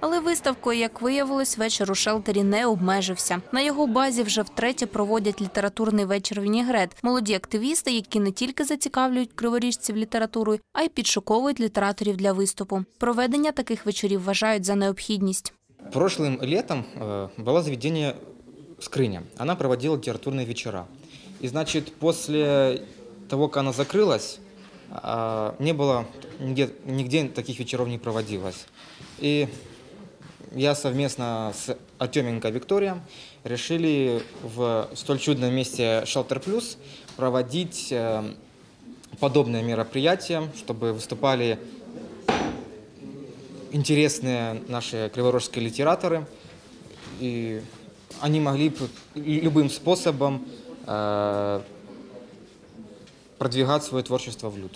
Але виставкою, як виявилось, вечір у шелтері не обмежився. На його базі вже втретє проводять літературний вечір Вінігрет. Молоді активісти, які не тільки зацікавлюють криворіжців літературою, а й підшуковують літераторів для виступу. Проведення таких вечорів вважають за необхідність. Прошлым летом э, было заведение «Скрыня». Она проводила литературные вечера. И, значит, после того, как она закрылась, а, не было, нигде, нигде таких вечеров не проводилось. И я совместно с Артеменко Викторией решили в столь чудном месте «Шелтер Плюс» проводить э, подобные мероприятия, чтобы выступали интересные наши криворожские литераторы, и они могли бы любым способом э, продвигать свое творчество в люд.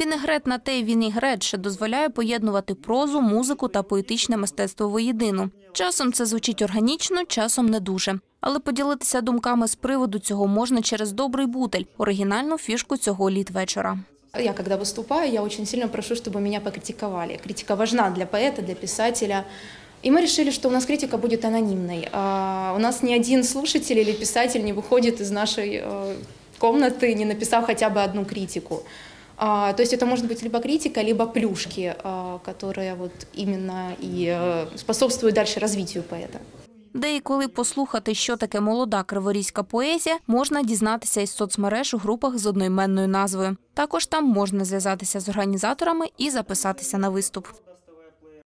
Вінегрет на те й вінігрет, що дозволяє поєднувати прозу, музику та поетичне мистецтво воєдину. Часом це звучить органічно, часом не дуже. Але поділитися думками з приводу цього можна через добрий бутель, оригінальну фішку цього літвечора. Я когда выступаю, я очень сильно прошу, чтобы меня покритиковали. Критика важна для поэта, для писателя. И мы решили, что у нас критика будет анонимной. А у нас ни один слушатель или писатель не выходит из нашей э, комнаты, не написав хотя бы одну критику. А, то есть это может быть либо критика, либо плюшки, а, которые вот именно и э, способствуют дальше развитию поэта. Де і коли послухати, що таке молода криворізька поезія, можна дізнатися із соцмереж у групах з одноіменною назвою. Також там можна зв'язатися з організаторами і записатися на виступ.